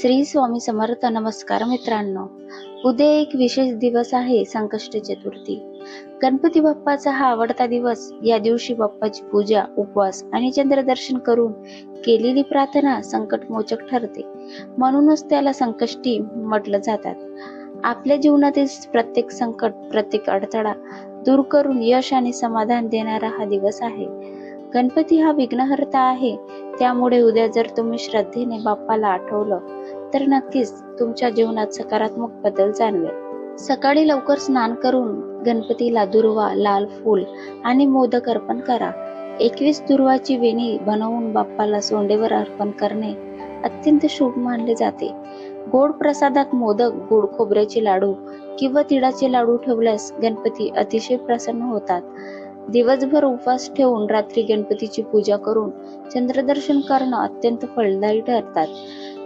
श्री स्वामी समर्थ नमस्कार मित्रांनो. उद्या एक विशेष दिवस आहे संकष्ट चतुर्थी. गणपती बाप्पाचा हा आवडता दिवस या दिवशी बाप्पाची पूजा उपवास आणि चंद्रदर्शन करून केलेली प्रार्थना संकटमोचक ठरते. म्हणूनच त्याला संकष्टी म्हटलं जातात. आपल्या जीवनातील प्रत्येक संकट प्रत्येक अडथळा दूर करून यश आणि समाधान देणारा हा दिवस आहे. गणपती हा विघ्नहर्ता आहे. त्यामुळे उद्या जर तुम्ही श्रद्धेने बाप्पाला आठवलं तर नक्कीच तुमच्या जीवनात सकारात्मक बदल जाणवेल. सकाळी लवकर स्नान करून गणपतीला दुर्वा लाल फूल आणि मोदक अर्पण करा. एकवीस दुर्वाची वेणी बनवून बाप्पाला सोंडेवर अर्पण करणे अत्यंत शुभ मानले जाते. गोड प्रसादात मोदक गोड खोबऱ्याचे लाडू किंवा तिळाचे लाडू ठेवल्यास गणपती अतिशय प्रसन्न होतात. दिवसभर उपवास ठेवून रात्री गणपतीची पूजा करून चंद्रदर्शन करणं अत्यंत फलदायी ठरतात.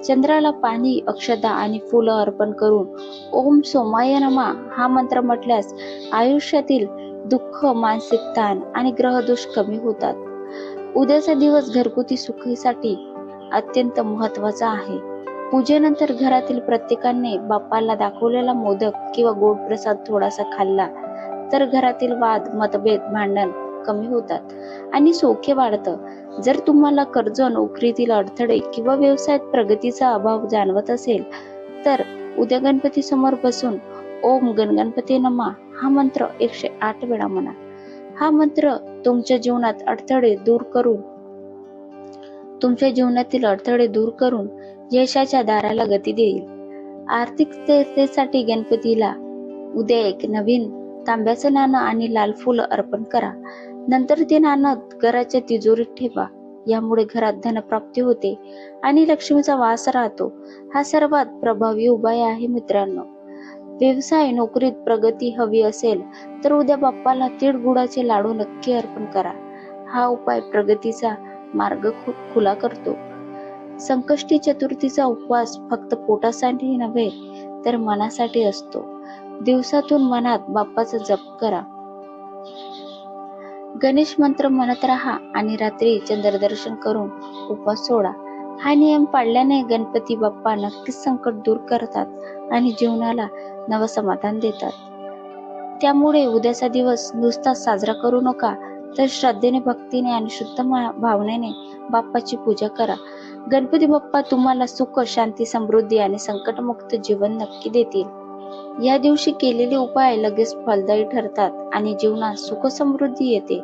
चंद्राला पाणी अक्षता आणि फुलं अर्पण करून ओम सोमाय नमा हा मंत्र म्हटल्यास आयुष्यातील दुःख मानसिक ताण आणि ग्रहदोष कमी होतात. उद्याचा दिवस घरगुती सुखीसाठी अत्यंत महत्त्वाचा आहे. पूजेनंतर घरातील प्रत्येकाने बाप्पाला दाखवलेला मोदक किंवा गोड प्रसाद थोडासा खाल्ला तर घरातील वाद मतभेद भांडण कमी होतात आणि सोखे वाढतं. जर तुम्हाला कर्ज नोकरीतील अडथळे किंवा व्यवसायात प्रगतीचा अभाव जाणवत असेल तर उद्या गणपती समोर बसून ओम गणगणपती नमा हा मंत्र एकशे आठ वेळा म्हणा. हा मंत्र तुमच्या जीवनात अडथळे दूर करून तुमच्या जीवनातील अडथळे दूर करून यशाच्या दाराला गती देईल. आर्थिक स्थिरतेसाठी गणपतीला उद्या एक नवीन तांब्याचं नाणं आणि लाल फुलं अर्पण करा. नंतर ते नाणं घराच्या तिजोरीत ठेवा. यामुळे घरात धनप्राप्ती होते आणि लक्ष्मीचा वास राहतो. हा सर्वात प्रभावी उपाय आहे मित्रांनो. व्यवसाय नोकरीत प्रगती हवी असेल तर उद्या बाप्पाला तीळ गुडाचे लाडू नक्की अर्पण करा. हा उपाय प्रगतीचा मार्ग खुला करतो. संकष्टी चतुर्थीचा उपवास फक्त पोटासाठी नव्हे तर मनासाठी असतो. दिवसातून मनात बाप्पाचा जप करा. गणेश मंत्र म्हणत राहा आणि रात्री चंद्रदर्शन करून उपवास सोडा. हा नियम पाळल्याने गणपती बाप्पा नक्कीच संकट दूर करतात आणि जीवनाला नवं समाधान देतात. त्यामुळे उद्याचा दिवस नुसताच साजरा करू नका तर श्रद्धेने भक्तीने आणि शुद्ध भावनेने बाप्पाची पूजा करा. गणपती बाप्पा तुम्हाला सुख शांती समृद्धी आणि संकटमुक्त जीवन नक्की देतील. या दिवशी केलेले उपाय लगेच फलदायी ठरतात आणि जीवनात सुख समृद्धी येते.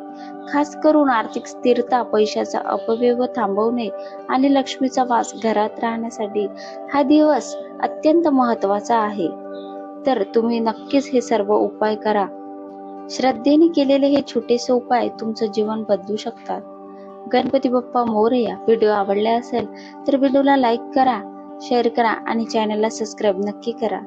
खास करून आर्थिक स्थिरता पैशाचा अपव्यव थांबवणे आणि लक्ष्मीचा वास घरात राहण्यासाठी हा दिवस अत्यंत महत्त्वाचा आहे. तर तुम्ही नक्कीच हे सर्व उपाय करा. श्रद्धेने केलेले हे छोटेसे उपाय तुमचं जीवन बदलू शकतात. गणपती बाप्पा मोरया व्हिडिओ आवडला असेल तर व्हिडिओला लाईक करा शेअर करा आणि चॅनलला सबस्क्राईब नक्की करा.